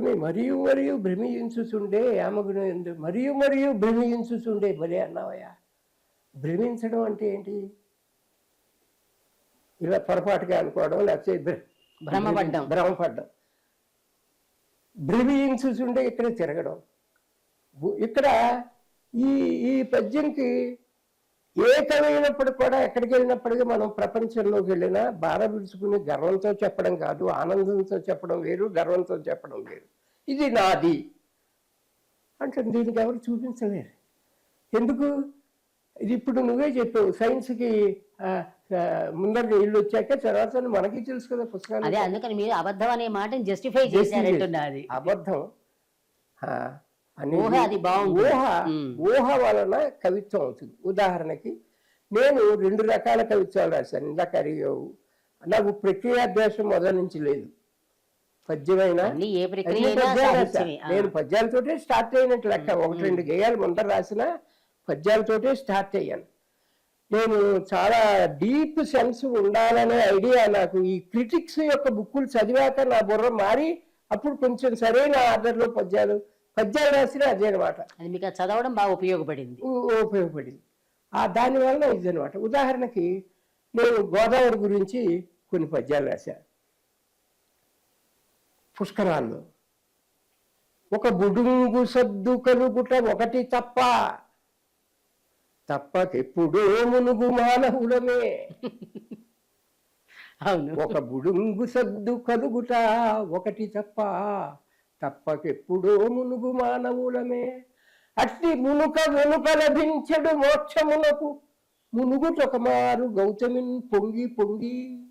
పులకమి మరియు మరియు భ్రమించుచుండే యామగుణ ఎందు మరియు మరియు భ్రమించుచుండే భలే అన్నావయ్యా. భ్రమించడం అంటే ఏంటి? ఇలా పొరపాటుగా అనుకోవడం లేకపోతే భ్ర- భ్రమపడ్డం. భ్రమపడ్డం. భ్రమించుచుండే ఇక్కడ తిరగడం. ఇక్కడ ఈ ఈ పద్యంకి ఏ కవైనప్పుడు కూడా ఎక్కడికి వెళ్ళినప్పటికీ మనం ప్రపంచంలోకి వెళ్ళినా బాధ విడుచుకుని గర్వంతో చెప్పడం కాదు ఆనందంతో చెప్పడం వేరు గర్వంతో చెప్పడం వేరు. ఇది నాది. అంటే దీనికి ఎవరు చూపించలేరు. ఎందుకు? ఇది ఇప్పుడు నువ్వే చెప్పావు సైన్స్కి ముందర నీళ్ళు వచ్చాక తర్వాత మనకి తెలుసు కదా పుస్తకాలు. అదే అందుకని మీరు అబద్ధం అనే మాటని జస్టిఫై చేశారంటున్నది అబద్ధం. ఊహ అది బాగుంది. ఊహ. ఊహ వలన కవిత్వం అవుతుంది. ఉదాహరణకి నేను రెండు రకాల కవిత్వాలు రాశాను. ఇందాక అడిగావు. నాకు ప్రక్రియాద్వేషం మొదటి నుంచి లేదు. పద్యమైనా. నేను పద్యాలతోటే స్టార్ట్ అయినట్టు లెక్క. ఒకటి రెండు గేయాలు ముందర రాసిన పద్యాలతోటే స్టార్ట్ అయ్యాను. నేను చాలా డీప్ సెన్స్ ఉండాలనే ఐడియా నాకు. ఈ క్రిటిక్స్ యొక్క బుక్కులు చదివాక నా బుర్ర మారి అప్పుడు కొంచెం సరైన ఆర్డర్లో పద్యాలు పద్యాలు రాసిన అదే అనమాట అది మీకు చదవడం బాగా ఉపయోగపడింది. ఉపయోగపడింది. ఆ దానివల్ల ఇదనమాట ఉదాహరణకి నేను గోదావరి గురించి కొన్ని పద్యాలు రాశాను పుష్కరాల్లో. ఒక బుడుంగు సద్దు కలుగుట ఒకటి తప్ప తప్పకెప్పుడో మునుగు మానవులమే అవును. ఒక బుడుంగు సద్దు కలుగుట ఒకటి తప్ప తప్పకెప్పుడో మునుగు మానవులమే. అట్టి మునుక వెనుక లభించడు మోక్షమునకు మునుగుటొకమారు గౌతమిన్ పొంగి పొంగి.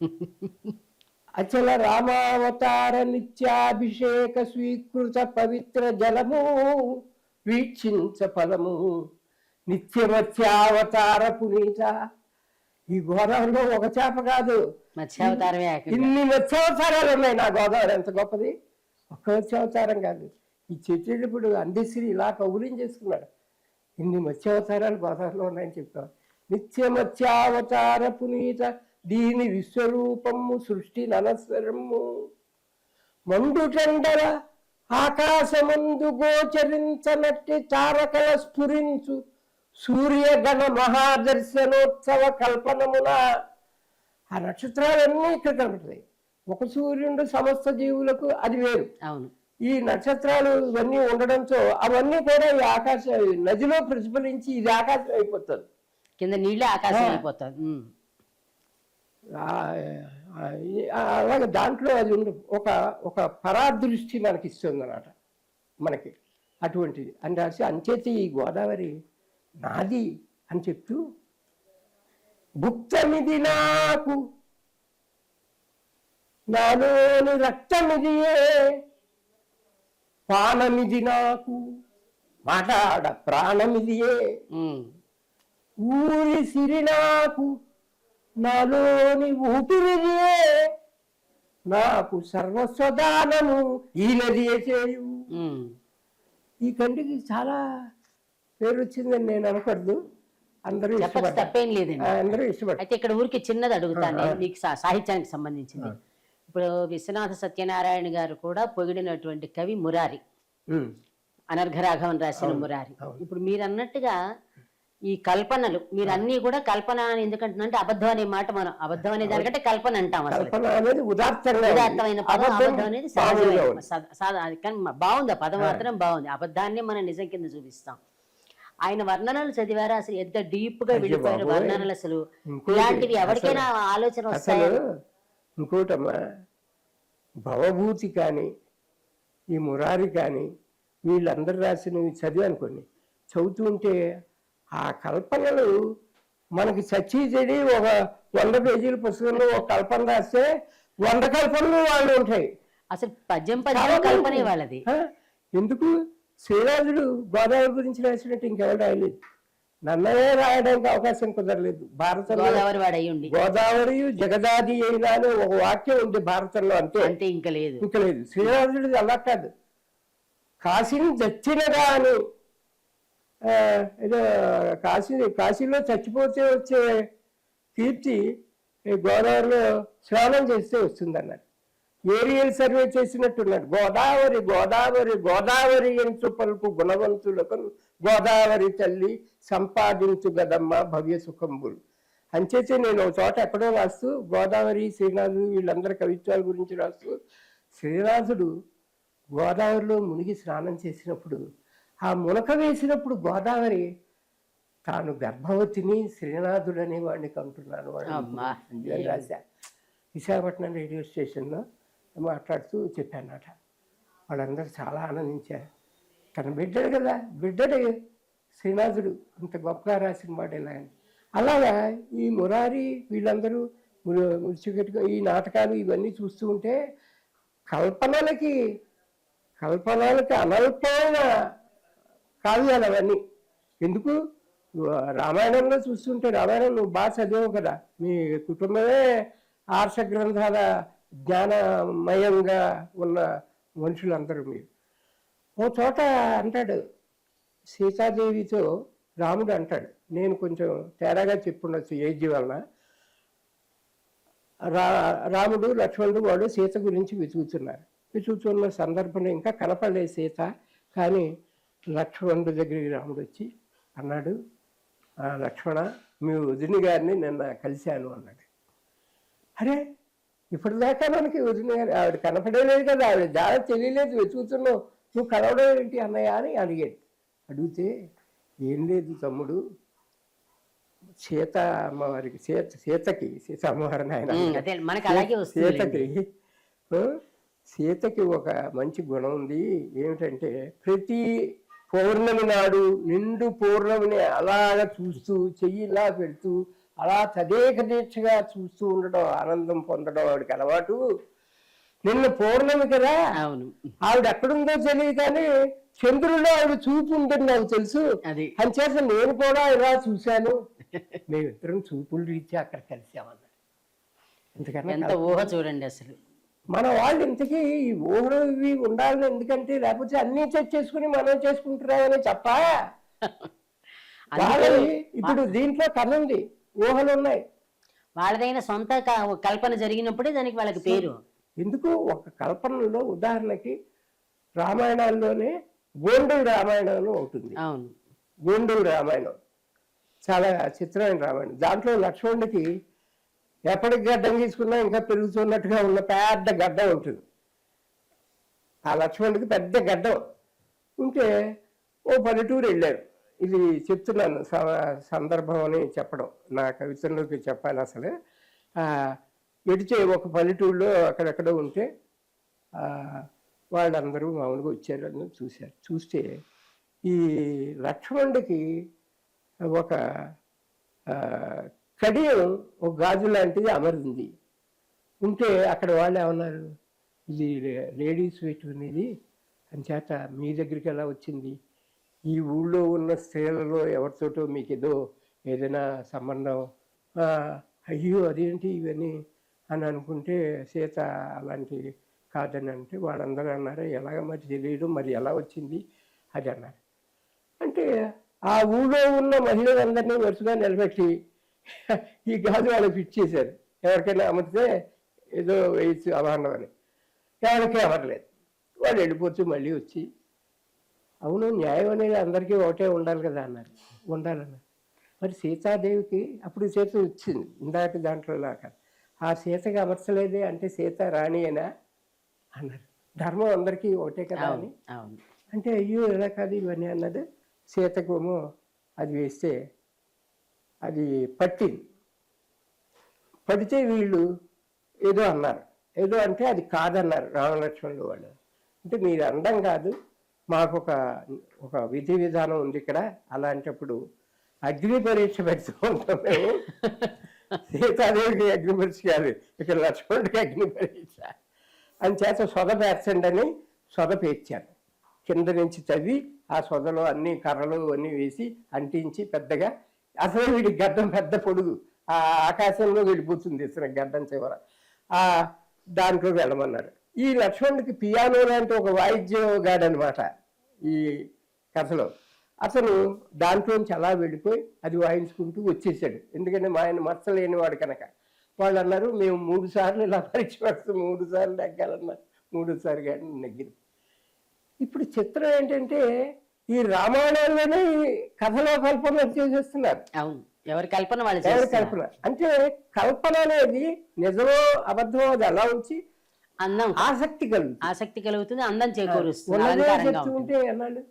అచల రామావతార నిత్యాభిషేక స్వీకృత పవిత్ర జలము వీక్షించ ఫలము. నిత్యమత్యావతార పునీత. ఈ గోదావరిలో ఒక చేప కాదు. ఇన్ని మత్స్యావతారాలు ఉన్నాయి నా గోదావరి. ఎంత గొప్పది? మత్స్యావతారం కాదు. ఈ చెప్పేటప్పుడు అందశ్రీ ఇలా కౌగులించేసుకున్నాడు ఇన్ని మత్స్యావతారాలు బాధల్లో ఉన్నాయని చెప్తాం నిత్య మత్స్యావతార పునీత దీని విశ్వరూపము సృష్టి ననస్వరము. మండుటండల ఆకాశమందు గోచరించనట్టి తారకల స్ఫురించు సూర్యగణ మహాదర్శనోత్సవ కల్పనమున. ఆ నక్షత్రాలన్నీ ఇక్కడ కనపడతాయి ఒక సూర్యుడు సమస్త జీవులకు అది వేరు. అవును. ఈ నక్షత్రాలు ఇవన్నీ ఉండడంతో అవన్నీ కూడా ఈ ఆకాశ నదిలో ప్రతిఫలించి ఇది ఆకాశం అయిపోతుంది. కింద నీళ్ళే ఆకాశం. అయిపోతుంది అలాగే దాంట్లో అది ఉండి ఒక ఒక పరాదృష్టి మనకి ఇస్తుంది అన్నమాట మనకి అటువంటిది. అని రాసి అంచేత ఈ గోదావరి నాది అని చెప్తూ భుక్తమిది నాకు నాలోని రక్తమిదియే. పానమిది నాకు మాటాడ ప్రాణమిదియే. ఊరి సిరి నాకు నాలోని ఊపిరిదియే. నాకు సర్వస్వదానము ఈ నది చేయు. ఈ కంటికి చాలా పేరు వచ్చిందని నేను అనకూడదు అందరూ తప్పేం లేదండి. అందరూ ఇష్టపడ్డారు. అయితే ఇక్కడ ఊరికి చిన్నది అడుగుతాను మీకు సాహిత్యానికి సంబంధించింది. ఇప్పుడు విశ్వనాథ సత్యనారాయణ గారు కూడా పొగిడినటువంటి కవి మురారి. ఉమ్. అనర్ఘరాఘవన్ రాసిన మురారి. ఇప్పుడు మీరు అన్నట్టుగా ఈ కల్పనలు మీరు అన్ని కూడా కల్పన అని ఎందుకంటున్నా అబద్ధం అనే మాట మనం అబద్ధం అనే దానికంటే కల్పన అంటాం అసలు. కల్పన అనేది ఉదాత్తంగా ఉంది. ఉదాత్తమైన పదం అబద్ధం అనేది సహజమైన కానీ బాగుంది ఆ పదం మాత్రం బాగుంది అబద్ధాన్ని మనం నిజం కింద చూపిస్తాం. ఆయన వర్ణనలు చదివారా అసలు ఎంత డీప్గా వెళ్ళిపోయారు. వర్ణనలు అసలు? ఇలాంటివి ఎవరికైనా ఆలోచన వస్తాయా ఇంకోటమ్మా భవభూతి కానీ ఈ మురారి కానీ వీళ్ళందరూ రాసినవి చదివాను కొన్ని చదువుతుంటే ఆ కల్పనలు మనకి చచ్చి చెడి ఒక వంద పేజీల పుస్తకంలో ఒక కల్పన రాస్తే వంద కల్పనలు వాళ్ళు ఉంటాయి అసలు పద్యం పద్యం కల్పనే. వాళ్ళది? ఎందుకు శ్రీరాజుడు గోదావరి గురించి రాసినట్టు ఇంకెవరు రాయలేదు నన్ననే రాయడానికి అవకాశం కుదరలేదు. భారతంలో గోదావరి జగదాది అయినా అని ఒక వాక్యం ఉంది భారతంలో అంతే. అంతే ఇంకా లేదు. ఇంకా లేదు. శ్రీరాజుడిది అలా కాదు. కాశీని చచ్చినగా అని ఏదో కాశీ కాశీలో చచ్చిపోతే వచ్చే కీర్తి ఈ గోదావరిలో స్నానం చేస్తే వస్తుంది అన్నారు ఏరియల్ సర్వే చేసినట్టున్నాడు గోదావరి గోదావరి గోదావరి ఎంచు పలుకు గుణవంతులకు గోదావరి తల్లి సంపాదించు గదమ్మ భవ్య సుఖంబులు. అంచేతే నేను ఒక చోట ఎక్కడో రాస్తూ గోదావరి శ్రీనాథుడు వీళ్ళందరి కవిత్వాల గురించి రాస్తూ శ్రీనాథుడు గోదావరిలో మునిగి స్నానం చేసినప్పుడు ఆ మునక వేసినప్పుడు గోదావరి తాను గర్భవతిని శ్రీనాథుడు అనేవాడిని కంటున్నాను రాశా. విశాఖపట్నం రేడియో స్టేషన్లో మాట్లాడుతూ చెప్పానట వాళ్ళందరూ చాలా ఆనందించారు. తన బిడ్డడు కదా బిడ్డడు శ్రీనాథుడు అంత గొప్పగా రాసిన వాడు ఇలా అని. అలాగా ఈ మురారి వీళ్ళందరూ ము- మురిచిగట్టుగా ఈ నాటకాలు ఇవన్నీ చూస్తూ ఉంటే కల్పనలకి కల్పనలకి అనల్పమైన కావ్యాలు అవన్నీ. ఎందుకు? రామాయణంలో చూస్తుంటే రామాయణం నువ్వు బాగా చదివావు కదా. మీ కుటుంబమే ఆర్ష గ్రంథాల జ్ఞానమయంగా ఉన్న మనుషులందరూ మీరు. ఓ చోట అంటాడు సీతాదేవితో రాముడు అంటాడు నేను కొంచెం తేడాగా చెప్పుండొచ్చు ఏజ్ వలన రా రాముడు లక్ష్మణుడు వాడు సీత గురించి వెతుకుతున్నారు. వెతుకుతున్న సందర్భంలో ఇంకా కనపడలేదు సీత కానీ లక్ష్మణుడి దగ్గరికి రాముడు వచ్చి అన్నాడు "ఆ, లక్ష్మణ మీ వదిన గారిని నిన్న కలిశాను అన్నాడు. అరే ఇప్పటిదాకా మనకి వదిన గారు ఆవిడ కనపడలేదు కదా ఆవిడ దారి తెలియలేదు. వెతుకుతున్నావు నువ్వు కలవడం ఏంటి అన్నయ్య? అని అడిగాడు. అడిగితే ఏం లేదు తమ్ముడు. సీత అమ్మవారికి సీత సీతకి సీత అమ్మవారిని ఆయన మనకి సీతకి సీతకి ఒక మంచి గుణం ఉంది. ఏమిటంటే ప్రతి పౌర్ణమి నాడు నిండు పౌర్ణమిని అలాగ చూస్తూ చెయ్యి ఇలా పెడుతూ అలా తదేక దీక్షగా చూస్తూ ఉండడం ఆనందం పొందడం ఆవిడకి అలవాటు. నిన్న పౌర్ణమి కదా. అవును. ఆవిడ ఎక్కడుందో తెలియదు కానీ చంద్రుల్లో ఆవిడ చూపు ఉంటుంది నాకు తెలుసు. అది. అంచేత నేను కూడా ఇలా చూశాను. మేమిద్దరం చూపులు రీత్యా అక్కడ కలిసామన్నాడు ఎంత ఊహ చూడండి అసలు. మన వాళ్ళు ఇంతకీ ఈ ఊహలు ఇవి ఉండాలని ఎందుకంటే లేకపోతే అన్నీ చేసుకుని మనం చేసుకుంటున్నామని చెప్ప? ఇప్పుడు దీంట్లో కథ ఉంది ఊహలు ఉన్నాయి వాళ్ళదైన సొంత కల్పన జరిగినప్పుడే దానికి వాళ్ళకి పేరు. ఎందుకు ఒక కల్పనలో ఉదాహరణకి రామాయణాల్లోనే గోండూరు రామాయణం అని ఉంటుంది అవును. గోండూరు రామాయణం. చాలా చిత్రమైన రామాయణం. దాంట్లో లక్ష్మణుడికి ఎప్పటికి గడ్డం తీసుకున్నా ఇంకా పెరుగుతున్నట్టుగా ఉన్న పెద్ద గడ్డం ఉంటుంది. ఆ లక్ష్మణుడికి పెద్ద గడ్డం. ఉంటే ఓ పల్లెటూరు వెళ్ళారు. ఇది చెప్తున్నాను స- సందర్భం అని చెప్పడం. నా కవితల్లోకి చెప్పాలి అసలు. ఆ, ఎడిచే ఒక పల్లెటూరులో అక్కడెక్కడో ఉంటే వాళ్ళందరూ మామూలుగా వచ్చారు చూశారు. చూస్తే ఈ లక్ష్మణుడికి ఒక కడియం ఒక గాజు లాంటిది అమరింది. ఉంటే అక్కడ వాళ్ళు ఏమన్నారు? ఇది లేడీస్ పెట్టుకునేది అంచేత మీ దగ్గరికి ఎలా వచ్చింది? ఈ ఊళ్ళో ఉన్న స్త్రీలలో ఎవరితోటో మీకు ఏదో ఏదైనా సంబంధం? అయ్యో అదేంటి ఇవన్నీ అని అనుకుంటే సీత అలాంటి కాదని అంటే వాళ్ళందరూ అన్నారు ఎలాగ మరి తెలియదు మరి ఎలా వచ్చింది? అది అన్నారు. అంటే ఆ ఊళ్ళో ఉన్న మహిళలందరినీ వరుసగా నిలబెట్టి ఈ గాజు వాళ్ళకి ఇచ్చేశారు ఎవరికైనా అమ్మితే ఏదో వేయచ్చు అవహనం అని ఎవరికి అవ్వట్లేదు. వాళ్ళు వెళ్ళిపోతూ మళ్ళీ వచ్చి అవును న్యాయం అనేది అందరికీ ఒకటే ఉండాలి కదా అన్నారు. ఉండాలన్నారు. మరి సీతాదేవికి అప్పుడు సీత వచ్చింది ఇందాక దాంట్లో లాగా. ఆ సీతకి అమర్చలేదే అంటే సీత రాణి అయినా అన్నారు. ధర్మం అందరికీ ఒకటే కదా అని. అంటే అయ్యో ఎలా కాదు ఇవన్నీ అన్నది సీతకేమో అది వేస్తే అది పట్టింది. పడితే వీళ్ళు ఏదో అన్నారు. ఏదో అంటే అది కాదన్నారు రామలక్ష్మణులు వాళ్ళు. అంటే మీరు అండం కాదు మాకు ఒక ఒక విధి విధానం ఉంది ఇక్కడ. అలాంటప్పుడు అగ్ని పరీక్ష పెడుతూ ఉంటాం మేము. సీతాదేవికి అగ్ని పరీక్ష కాదు ఇక్కడ లక్ష్మణుడికి అగ్ని పరీక్ష. అని చేత సొద పేర్చండి అని సొద పేర్చాను. కింద నుంచి చదివి ఆ సొదలో అన్ని కర్రలు అన్నీ వేసి అంటించి పెద్దగా అసలు వీడి గడ్డం పెద్ద పొడుగు. ఆ ఆకాశంలో వెళ్ళిపోతుంది ఇతను గడ్డం చివర. ఆ దాంట్లో వెళ్ళమన్నారు. ఈ లక్ష్మణుడికి పియానో లాంటి ఒక వాయిద్యగాడనమాట ఈ కథలో. అతను దాంట్లోంచి అలా వెళ్ళిపోయి అది వాయించుకుంటూ వచ్చేసాడు. ఎందుకంటే మా ఆయన మచ్చలేని వాడు కనుక. వాళ్ళు అన్నారు మేము మూడు సార్లు ఇలా పరీక్ష పెడతాం మూడు సార్లు నెగ్గాలన్నారు. మూడు సార్లు కానీ నెగ్గింది ఇప్పుడు చిత్రం ఏంటంటే ఈ రామాయణంలోనే ఈ కథలో కల్పన చేసేస్తున్నారు. అవును. ఎవరి కల్పన వాళ్ళు ఎవరి. కల్పన? అంటే కల్పన అనేది నిజమో అబద్ధమో అది ఎలా ఉంచి అందం ఆసక్తి కలుగుతుంది. ఆసక్తి కలుగుతుంది అందం చేకూరుస్తుంది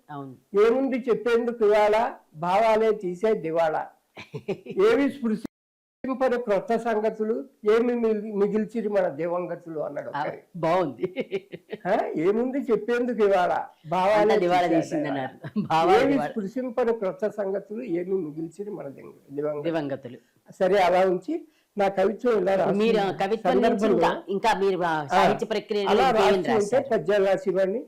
అవును. ఏముంది చెప్పేందుకు ఇవాళ? భావాలే తీసే దివాళ. ఏమి స్పృశింపని క్రొత్త సంగతులు ఏమి మిగి- మిగిల్చిరి మన దివంగతులు అన్నాడు. బాగుంది. ఏముంది చెప్పేందుకు ఇవాళ? భావాలే దివాళా తీసే తీసింది దివాళ. అన్నారు. భావాలు ఏమి. స్పృశింపని క్రొత్త సంగతులు ఏమి మిగిల్చిరి మన దివ- దివంగతులు. దివంగతులు. సరే అలా ఉంచి నా కవిత్వం ఇలా మీరు కవిత్వం సందర్భంలో ఇంకా మీరు సాహిత్య ప్రక్రియ అలా రాసి ఉంటే పద్యాలు రాసివ్వండి